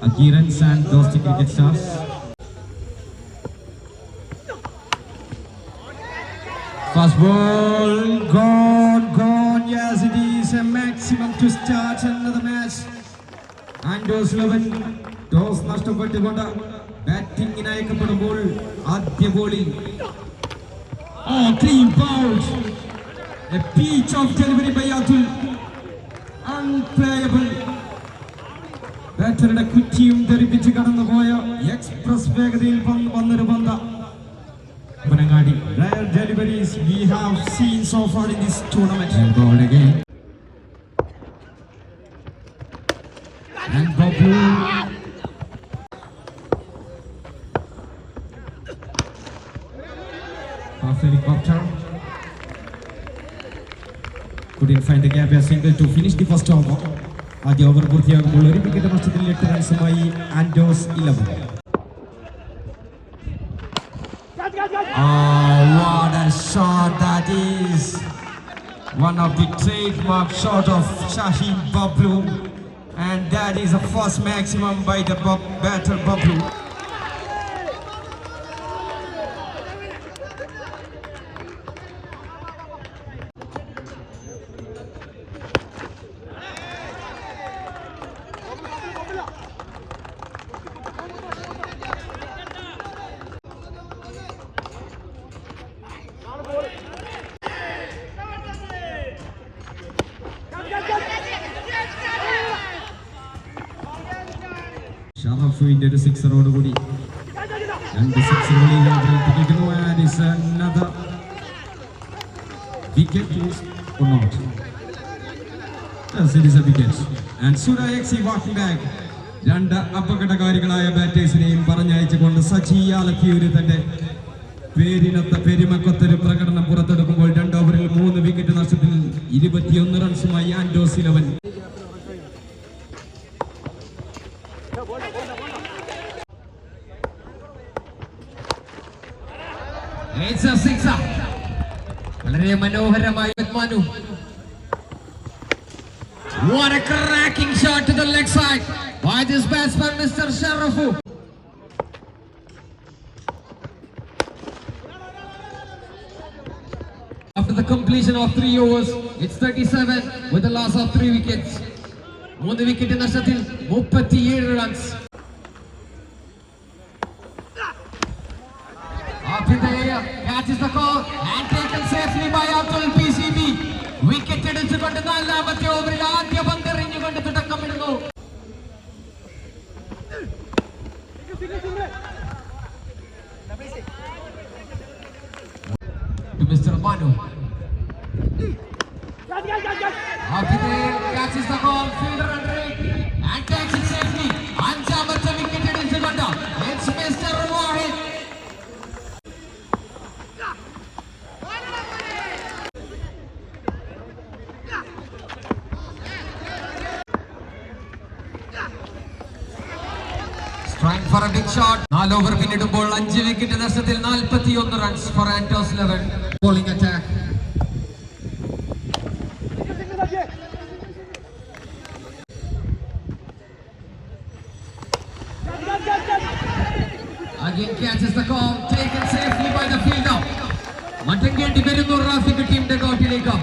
Adherents and those to cricket stars. Fast ball, gone, gone. Yes, it is a maximum to start another match. ആൻഡോസ് eleven toss നഷ്ടപ്പെട്ടുകൊണ്ട് ബാറ്റിംഗിന് അയക്കപ്പെടുമ്പോൾ ആദ്യ ബോളിൽ oh clean bowled a peach of delivery by Atul unplayable ബാറ്ററുടെ കുറ്റിയും ധരിപ്പിച്ച് കടന്നുപോയ express വേഗതയിൽ വന്ന് വന്നൊരു പന്ത പനങ്ങാടി rare deliveries we have seen so far in this tournament and goal again and Babu half helicopter couldn't find the gap a single to finish the first over ആദ്യ over പൂർത്തിയാകുമ്പോൾ ഒരു wicket നഷ്ടത്തിൽ എട്ട് റൺസുമായി Andos eleven Oh! One of the trademark shot of Shaheen Bablu, and that is a first maximum by the batter Bablu. ഷറഫുവിന്റെ ഒരു സിക്സറോട് കൂടി. രണ്ട് രണ്ട് അപകടകാരികളായ ബാറ്റേഴ്സിനെയും പറഞ്ഞയച്ചുകൊണ്ട് സജി ആലക്കിയൂര് തന്റെ പേരിനൊത്ത പെരുമക്കൊത്തൊരു പ്രകടനം പുറത്തെടുക്കുമ്പോൾ രണ്ട് ഓവറിൽ മൂന്ന് വിക്കറ്റ് നഷ്ടത്തിൽ ഇരുപത്തിയൊന്ന് റൺസുമായി ആൻഡോസ് ഇലവൻ വളരെ മനോഹരമായി Manu What a cracking shot to the leg side by this batsman, Mr. Sharafu. After the completion of three overs, it's 37 with the loss of three wickets. മൂന്ന് വിക്കറ്റ് നഷ്ടത്തിൽ മുപ്പത്തിയേഴ് runs Catches the call and taken safely by Abdul PCB. Wicket എടുത്തുകൊണ്ട് നാലാമത്തെ ഓവറിൽ ആദ്യ പന്തെറിഞ്ഞുകൊണ്ട് തുടക്കമിടുന്നു To Mr. Manu. Abhidaya catches the ball, fielder under Trying for a big shot. നാല് ഓവർ പിന്നിടുമ്പോൾ അഞ്ച് വിക്കറ്റ് നഷ്ടത്തിൽ നാൽപ്പത്തിയൊന്ന് runs four Antos eleven bowling attack Again catches the call, taken safely by the fielder. മറ്റങ്കേണ്ടി വരുന്നു. റാഫിക്ക് ടീമിന്റെ കോട്ടിലേക്ക്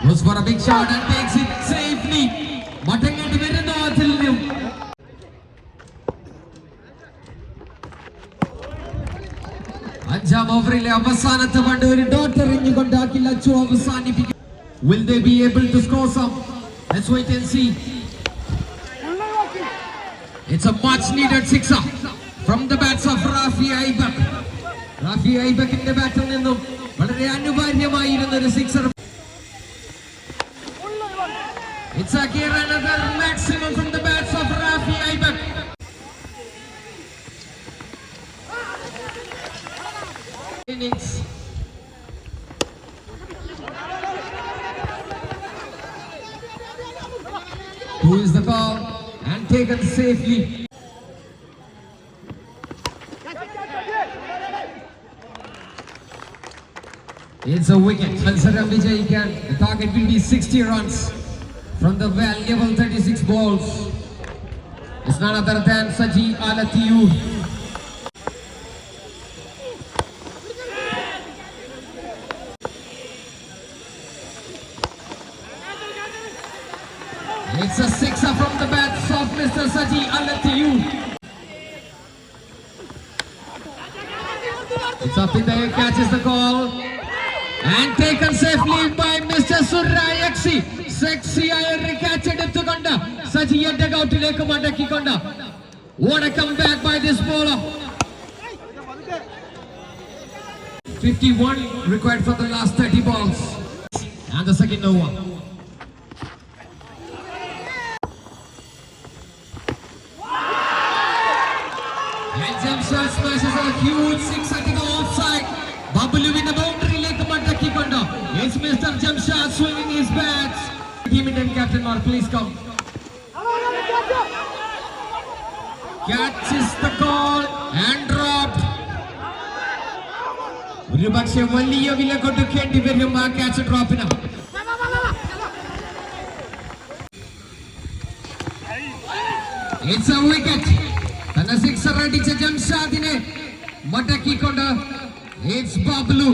Goes for a big shot and takes it safely. മറ്റങ്ങേണ്ടി വരുന്നു നിന്നും അഞ്ചാം ഓവറിലെ അവസാനത്തെ പണ്ട് ഒരു ഡോട്ട് എറിഞ്ഞുകൊണ്ട് അഖിൽ അച്ചു അവസാനിപ്പിക്കും Will they be able to score some? Let's wait and see. It's a much needed sixer from the bats of Rafi Aibak. Rafi Aibak in Aibakന്റെ ബാറ്റിൽ നിന്നും വളരെ അനിവാര്യമായിരുന്ന ഒരു sixer It's again another maximum from the bats of Rafi Aibak. Innings. Who is the ball and taken safely. It's a wicket. Kansaram Vijay can. The target will be 60 runs the valuable 36 balls. It's none other than Saji Alatiyu. It's a sixer from the bats of Mr. Saji Alatiyu. It's up in the air, catches the call And taken safely by Mr. Surrayaksi. സെക്സിയായ ഒരു catch എടുത്തുകൊണ്ട് സജിയെ ഡഗൌട്ടിലേക്ക് മടക്കിക്കൊണ്ട് What a comeback by this bowler. 51 required for the last 30 balls. And the second over. swinging his bats. Team Indian captain Mark, please come. Catches the call and dropped. ഒരുപക്ഷെ വലിയ വില കൊടുക്കേണ്ടി വരും ആ catch ഡ്രോപ്പിന് it's a wicket തന്റെ sixer അടിച്ച ജംഷാദിനെ മടക്കിക്കൊണ്ട് ഇറ്റ്സ് ബാബ്ലു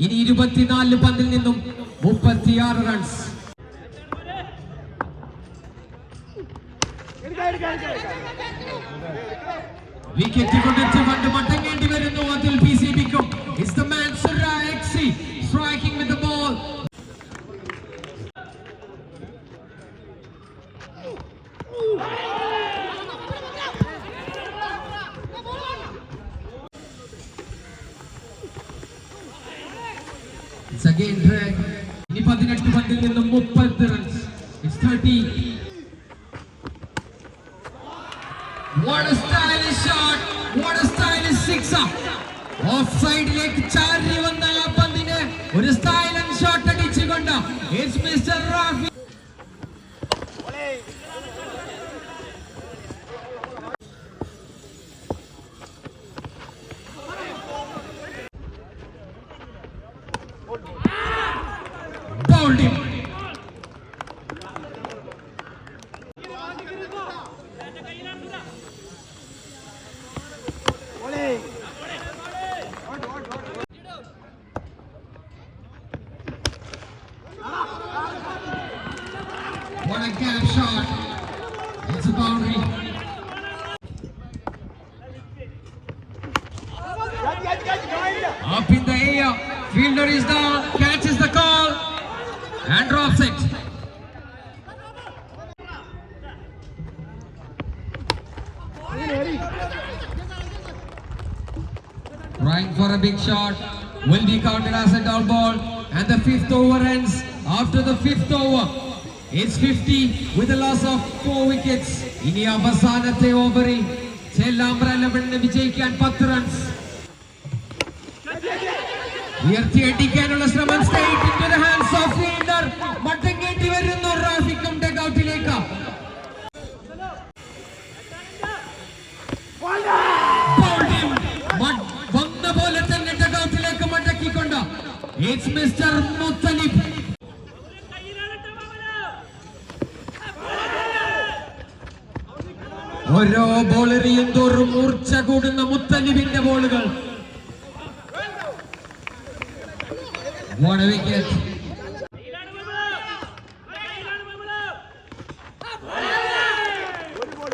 ഇനി ഇരുപത്തിനാല് പന്തിൽ നിന്നും മുപ്പത്തിയാറ് റൺസ് വിക്കറ്റ് കൊണ്ടെത്തി പണ്ട് മടങ്ങേണ്ടി It's again drag. ഇനി പതിനെട്ട് പന്തിൽ നിന്നും മുപ്പത് runs it's thirty What a stylish shot! What a stylish sixer! Off സൈഡിലേക്ക് ചാരി വന്ന ആ പന്തിന് ഒരു സ്റ്റൈലൻ ഷോട്ട് അടിച്ചുകൊണ്ട് it's mister Rafi Up in the air. Fielder is down. Catches the call. And drops it. Trying for a big shot. Will be counted as a down ball. And the fifth over ends after the fifth over. It's 50 with a loss of four wickets. ഇനി അവസാനത്തെ ഓവറിൽ ചെല്ലാമ്പ്ര ലെവലിന് വിജയിക്കാൻ പത്ത് runs ഉയർത്തിയടിക്കാനുള്ള ശ്രമം straight hands of fielder മടങ്ങേണ്ടി വരുന്നു റാഫിക്കും. മ- വന്ന പോലെ തന്നെ ഡഗൌട്ടിലേക്ക് മടക്കിക്കൊണ്ട്. ഇറ്റ്സ് മിസ്റ്റർ മുത്തലിഫ് ഓരോ ബോളറിയും തോറും മൂർച്ച കൂടുന്ന What a wicket.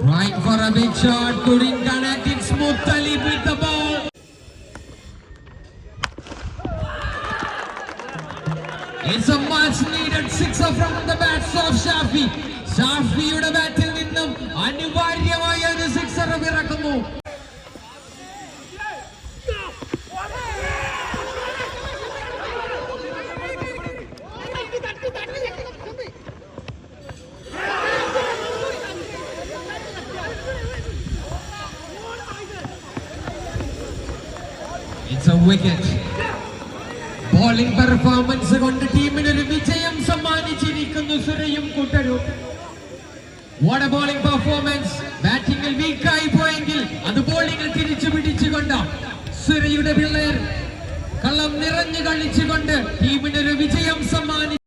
Right for a big shot, couldn't connect it. Smooth Talib with the ball. It's a much needed sixer from the bats of Shafi. ഷാഫിയുടെ ബാറ്റിൽ നിന്നും അനിവാര്യമായ ഒരു സിക്സർ ഇറക്കുന്നു വിക്കറ്റ് ബോളിംഗ് പെർഫോമൻസ് കൊണ്ട് ടീമിന് ഒരു വിജയം സമ്മാനിച്ചിരിക്കുന്നു സുരയും കൂട്ടരും. വാട്ട് എ ബോളിംഗ് പെർഫോമൻസ് ബാറ്റിംഗിൽ വീക്കായി പോയെങ്കിൽ അത് ബോളിംഗിൽ തിരിച്ചു പിടിച്ചുകൊണ്ട് സുരയുടെ പിള്ളേർ കള്ളം നിറഞ്ഞു കളിച്ചുകൊണ്ട് ഒരു വിജയം സമ്മാനിച്ചു.